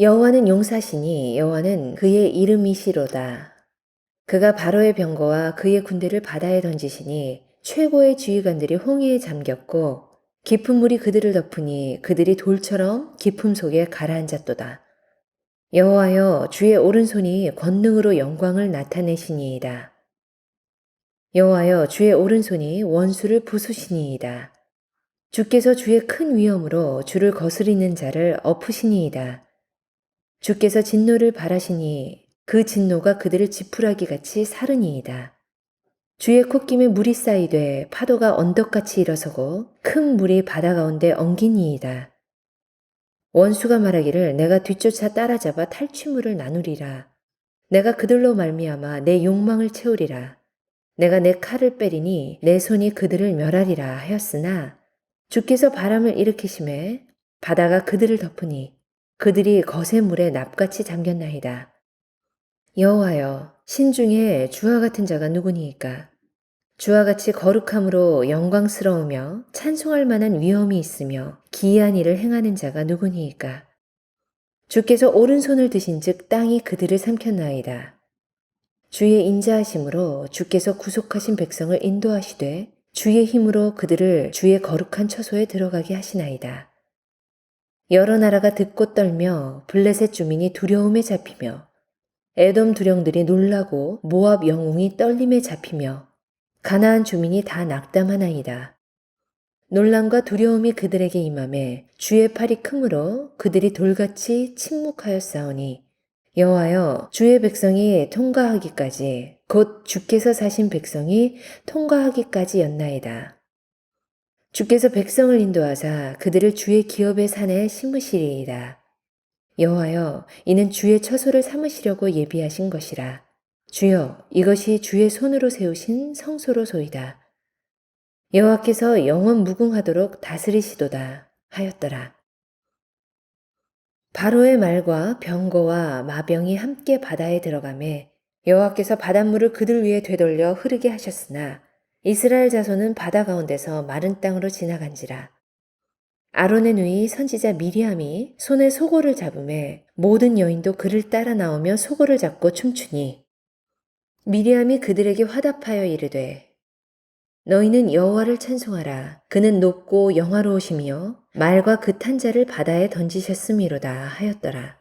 여호와는 용사시니 여호와는 그의 이름이시로다. 그가 바로의 병거와 그의 군대를 바다에 던지시니 최고의 지휘관들이 홍해에 잠겼고 깊은 물이 그들을 덮으니 그들이 돌처럼 깊음 속에 가라앉았도다. 여호와여 주의 오른손이 권능으로 영광을 나타내시니이다. 여호와여 주의 오른손이 원수를 부수시니이다. 주께서 주의 큰 위엄으로 주를 거스리는 자를 엎으시니이다. 주께서 진노를 바라시니 그 진노가 그들을 지푸라기 같이 사르니이다. 주의 콧김에 물이 쌓이되 파도가 언덕같이 일어서고 큰 물이 바다 가운데 엉기니이다. 원수가 말하기를 내가 뒤쫓아 따라잡아 탈취물을 나누리라. 내가 그들로 말미암아 내 욕망을 채우리라. 내가 내 칼을 빼리니 내 손이 그들을 멸하리라 하였으나 주께서 바람을 일으키심에 바다가 그들을 덮으니 그들이 거센 물에 납같이 잠겼나이다. 여호와여, 신중에 주와 같은 자가 누구니이까? 주와 같이 거룩함으로 영광스러우며 찬송할 만한 위엄이 있으며 기이한 일을 행하는 자가 누구니이까? 주께서 오른손을 드신즉 땅이 그들을 삼켰나이다. 주의 인자하심으로 주께서 구속하신 백성을 인도하시되 주의 힘으로 그들을 주의 거룩한 처소에 들어가게 하시나이다. 여러 나라가 듣고 떨며 블레셋 주민이 두려움에 잡히며 에돔 두령들이 놀라고 모압 영웅이 떨림에 잡히며 가나안 주민이 다 낙담하나이다. 논란과 두려움이 그들에게 임함에 주의 팔이 크므로 그들이 돌같이 침묵하였사오니 여호와여 주의 백성이 통과하기까지 곧 주께서 사신 백성이 통과하기까지였나이다. 주께서 백성을 인도하사 그들을 주의 기업의 산에 심으시리이다. 여호와여 이는 주의 처소를 삼으시려고 예비하신 것이라. 주여 이것이 주의 손으로 세우신 성소로소이다. 여호와께서 영원 무궁하도록 다스리시도다 하였더라. 바로의 말과 병거와 마병이 함께 바다에 들어가매 여호와께서 바닷물을 그들 위에 되돌려 흐르게 하셨으나 이스라엘 자손은 바다 가운데서 마른 땅으로 지나간지라. 아론의 누이 선지자 미리암이 손에 소고를 잡음에 모든 여인도 그를 따라 나오며 소고를 잡고 춤추니 미리암이 그들에게 화답하여 이르되 너희는 여호와를 찬송하라 그는 높고 영화로우시며 말과 그 탄자를 바다에 던지셨음이로다 하였더라.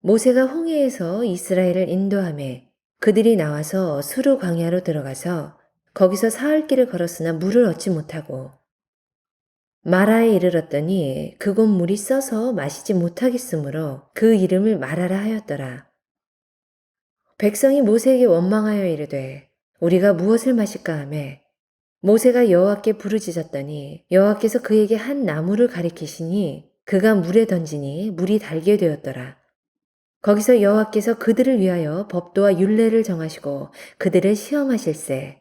모세가 홍해에서 이스라엘을 인도함에 그들이 나와서 수르 광야로 들어가서 거기서 사흘 길을 걸었으나 물을 얻지 못하고 마라에 이르렀더니 그곳 물이 써서 마시지 못하겠으므로 그 이름을 마라라 하였더라. 백성이 모세에게 원망하여 이르되 우리가 무엇을 마실까 하매 모세가 여호와께 부르짖었더니 여호와께서 그에게 한 나무를 가리키시니 그가 물에 던지니 물이 달게 되었더라. 거기서 여호와께서 그들을 위하여 법도와 율례를 정하시고 그들을 시험하실세.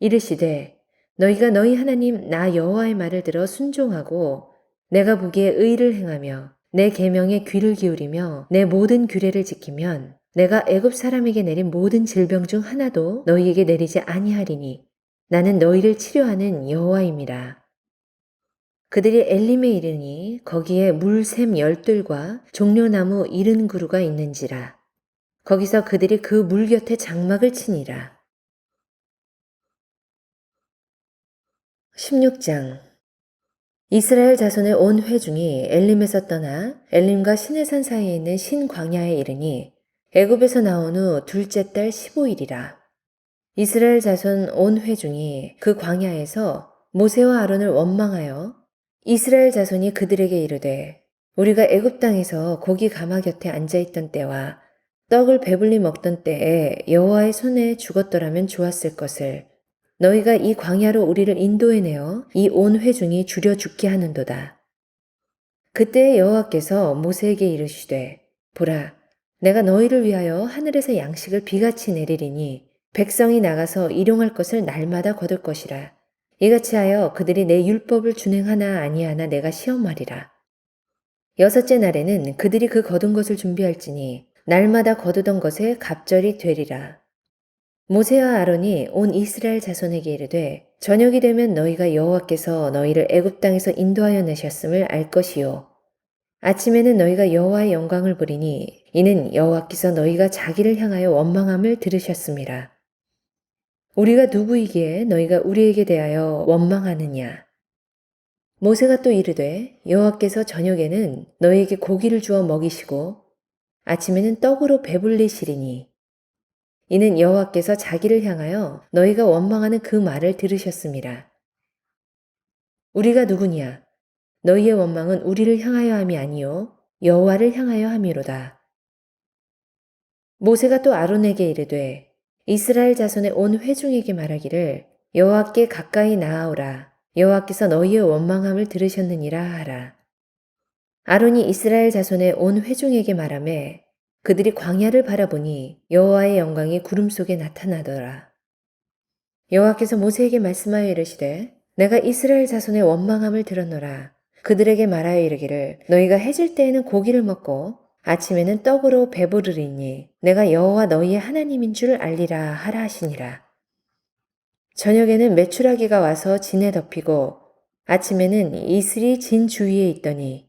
이르시되 너희가 너희 하나님 나 여호와의 말을 들어 순종하고 내가 보기에 의를 행하며 내 계명에 귀를 기울이며 내 모든 규례를 지키면 내가 애굽 사람에게 내린 모든 질병 중 하나도 너희에게 내리지 아니하리니 나는 너희를 치료하는 여호와입니다. 그들이 엘림에 이르니 거기에 물샘 열둘과 종려나무 이른 그루가 있는지라. 거기서 그들이 그 물 곁에 장막을 치니라. 16장 이스라엘 자손의 온 회중이 엘림에서 떠나 엘림과 시내산 사이에 있는 신광야에 이르니 애굽에서 나온 후 둘째 달 15일이라. 이스라엘 자손 온 회중이 그 광야에서 모세와 아론을 원망하여 이스라엘 자손이 그들에게 이르되 우리가 애굽 땅에서 고기 가마 곁에 앉아 있던 때와 떡을 배불리 먹던 때에 여호와의 손에 죽었더라면 좋았을 것을 너희가 이 광야로 우리를 인도해 내어 이 온 회중이 줄여 죽게 하는도다. 그때 여호와께서 모세에게 이르시되 보라 내가 너희를 위하여 하늘에서 양식을 비같이 내리리니 백성이 나가서 일용할 것을 날마다 거둘 것이라. 이같이 하여 그들이 내 율법을 준행하나 아니하나 내가 시험하리라. 여섯째 날에는 그들이 그 거둔 것을 준비할지니 날마다 거두던 것에 갑절이 되리라 모세와 아론이 온 이스라엘 자손에게 이르되 저녁이 되면 너희가 여호와께서 너희를 애굽 땅에서 인도하여 내셨음을 알 것이요 아침에는 너희가 여호와의 영광을 보리니 이는 여호와께서 너희가 자기를 향하여 원망함을 들으셨습니다. 우리가 누구이기에 너희가 우리에게 대하여 원망하느냐? 모세가 또 이르되 여호와께서 저녁에는 너희에게 고기를 주어 먹이시고 아침에는 떡으로 배불리시리니 이는 여호와께서 자기를 향하여 너희가 원망하는 그 말을 들으셨습니다. 우리가 누구냐? 너희의 원망은 우리를 향하여 함이 아니요 여호와를 향하여 함이로다. 모세가 또 아론에게 이르되 이스라엘 자손의 온 회중에게 말하기를 여호와께 가까이 나아오라 여호와께서 너희의 원망함을 들으셨느니라 하라. 아론이 이스라엘 자손의 온 회중에게 말하매 그들이 광야를 바라보니 여호와의 영광이 구름 속에 나타나더라. 여호와께서 모세에게 말씀하여 이르시되 내가 이스라엘 자손의 원망함을 들었노라. 그들에게 말하여 이르기를 너희가 해질 때에는 고기를 먹고 아침에는 떡으로 배부르리니 내가 여호와 너희의 하나님인 줄 알리라 하라 하시니라. 저녁에는 메추라기가 와서 진에 덮이고 아침에는 이슬이 진 주위에 있더니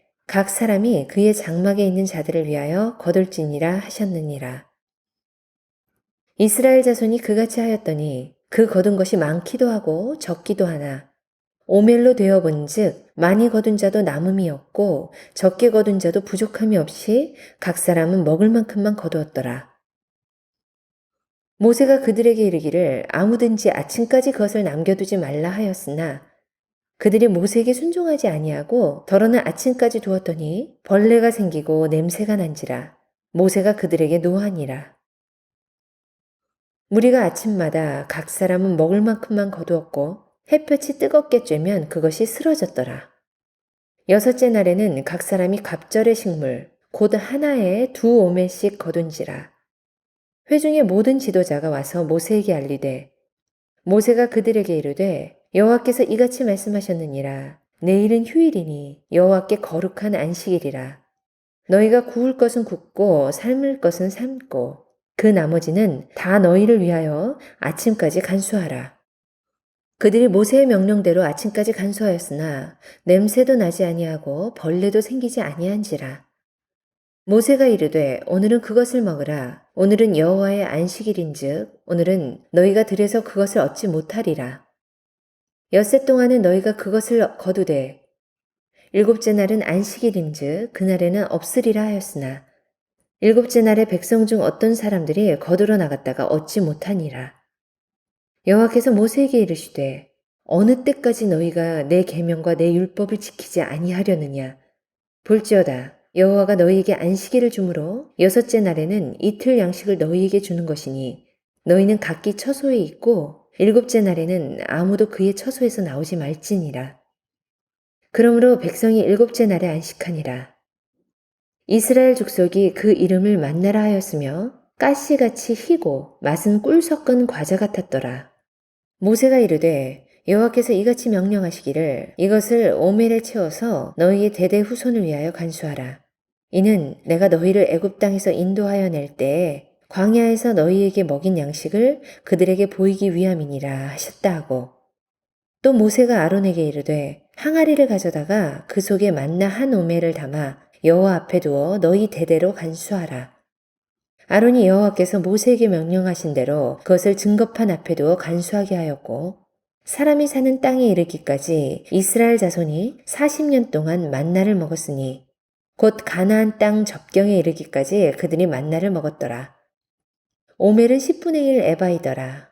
각 사람이 그의 장막에 있는 자들을 위하여 거둘지니라 하셨느니라. 이스라엘 자손이 그같이 하였더니 그 거둔 것이 많기도 하고 적기도 하나 오멜로 되어 본즉 많이 거둔 자도 남음이 없고 적게 거둔 자도 부족함이 없이 각 사람은 먹을 만큼만 거두었더라. 모세가 그들에게 이르기를 아무든지 아침까지 그것을 남겨두지 말라 하였으나 그들이 모세에게 순종하지 아니하고 더러는 아침까지 두었더니 벌레가 생기고 냄새가 난지라 모세가 그들에게 노하니라. 무리가 아침마다 각 사람은 먹을 만큼만 거두었고 햇볕이 뜨겁게 쬐면 그것이 쓰러졌더라. 여섯째 날에는 각 사람이 갑절의 식물 곧 하나에 두 오멜씩 거둔지라. 회중의 모든 지도자가 와서 모세에게 알리되 모세가 그들에게 이르되 여호와께서 이같이 말씀하셨느니라 내일은 휴일이니 여호와께 거룩한 안식일이라 너희가 구울 것은 굽고 삶을 것은 삶고 그 나머지는 다 너희를 위하여 아침까지 간수하라 그들이 모세의 명령대로 아침까지 간수하였으나 냄새도 나지 아니하고 벌레도 생기지 아니한지라. 모세가 이르되 오늘은 그것을 먹으라. 오늘은 여호와의 안식일인즉 오늘은 너희가 들에서 그것을 얻지 못하리라. 엿새 동안은 너희가 그것을 거두되 일곱째 날은 안식일인즉 그날에는 없으리라 하였으나 일곱째 날에 백성 중 어떤 사람들이 거두러 나갔다가 얻지 못하니라. 여호와께서 모세에게 이르시되 어느 때까지 너희가 내 계명과 내 율법을 지키지 아니하려느냐 볼지어다 여호와가 너희에게 안식일을 주므로 여섯째 날에는 이틀 양식을 너희에게 주는 것이니 너희는 각기 처소에 있고 일곱째 날에는 아무도 그의 처소에서 나오지 말지니라 그러므로 백성이 일곱째 날에 안식하니라 이스라엘 족속이 그 이름을 만나라 하였으며 가시같이 희고 맛은 꿀 섞은 과자 같았더라. 모세가 이르되 여호와께서 이같이 명령하시기를 이것을 오멜에 채워서 너희의 대대 후손을 위하여 간수하라. 이는 내가 너희를 애굽 땅에서 인도하여 낼 때에 광야에서 너희에게 먹인 양식을 그들에게 보이기 위함이니라 하셨다 하고 또 모세가 아론에게 이르되 항아리를 가져다가 그 속에 만나 한 오멜을 담아 여호와 앞에 두어 너희 대대로 간수하라. 아론이 여호와께서 모세에게 명령하신 대로 그것을 증거판 앞에 두어 간수하게 하였고 사람이 사는 땅에 이르기까지 이스라엘 자손이 40년 동안 만나를 먹었으니 곧 가나안 땅 접경에 이르기까지 그들이 만나를 먹었더라. 오멜은 10분의 1 에바이더라.